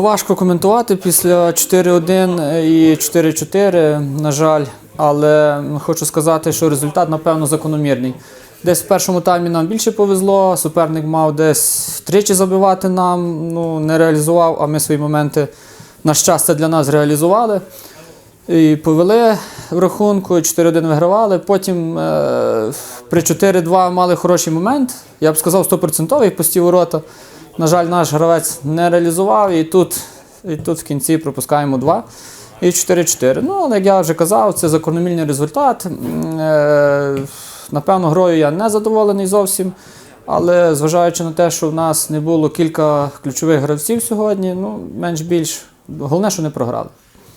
Важко коментувати після 4-1 і 4-4, на жаль, але хочу сказати, що результат, напевно, закономірний. Десь в першому таймі нам більше повезло, суперник мав десь тричі забивати нам, ну, не реалізував, а ми свої моменти, на щастя, для нас реалізували. І повели в рахунку, 4-1 вигравали. Потім е, при 4-2 мали хороший момент. Я б сказав, 100% пусті ворота. На жаль, наш гравець не реалізував, і тут, і тут в кінці пропускаємо 2 і 4-4. Ну, але як я вже казав, це закономільний результат. Е, напевно, грою я не задоволений зовсім. Але зважаючи на те, що в нас не було кілька ключових гравців сьогодні, ну, менш-більш, головне, що не програли.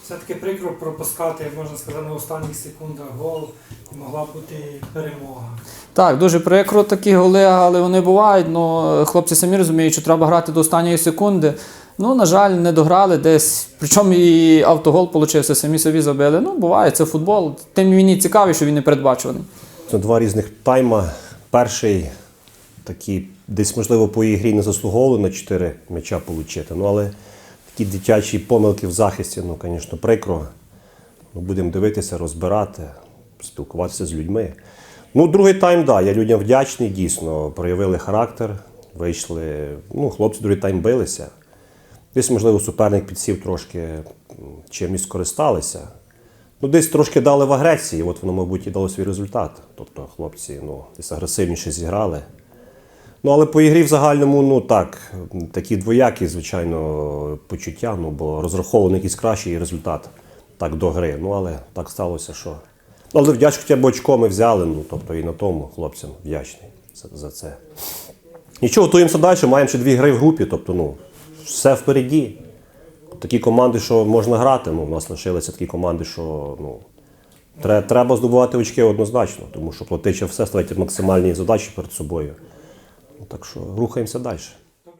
Все-таки прикро пропускати, можна сказати, на останніх секундах гол і могла бути перемога. Так, дуже прикро такі голи, але вони бувають. Ну, хлопці самі розуміють, що треба грати до останньої секунди. Ну, на жаль, не дограли десь. Причому і автогол получився, самі собі забили. Ну, буває, це футбол. Тим він і цікавий, що він не передбачуваний. Це два різних тайма. Перший такий, десь, можливо, по ігрі не заслуговували на 4 м'яча отримати. Ну, але такі дитячі помилки в захисті, ну, звісно, прикро. Ну, будемо дивитися, розбирати, спілкуватися з людьми. Ну, другий тайм, да, я людям вдячний, дійсно, проявили характер, вийшли. Ну, хлопці другий тайм билися. Десь, можливо, суперник підсів трошки, чимось скористалися. Ну, десь трошки дали в агресії, от воно, мабуть, і дало свій результат. Тобто хлопці ну, десь агресивніше зіграли. Ну, але по ігрі в загальному, ну так, такі двоякі, звичайно, почуття, ну, бо розрахований якийсь кращий результат так до гри. Ну, але так сталося, що. Ну, але вдячний, хоча очко ми взяли, ну, тобто і на тому хлопцям вдячний за, за це. Нічого, готуємося далі, маємо ще дві гри в групі, тобто, ну, все впереді. Такі команди, що можна грати, ну, у нас лишилися такі команди, що ну, треба здобувати очки однозначно, тому що платича все ставить максимальні задачі перед собою. Так що рухаємося далі.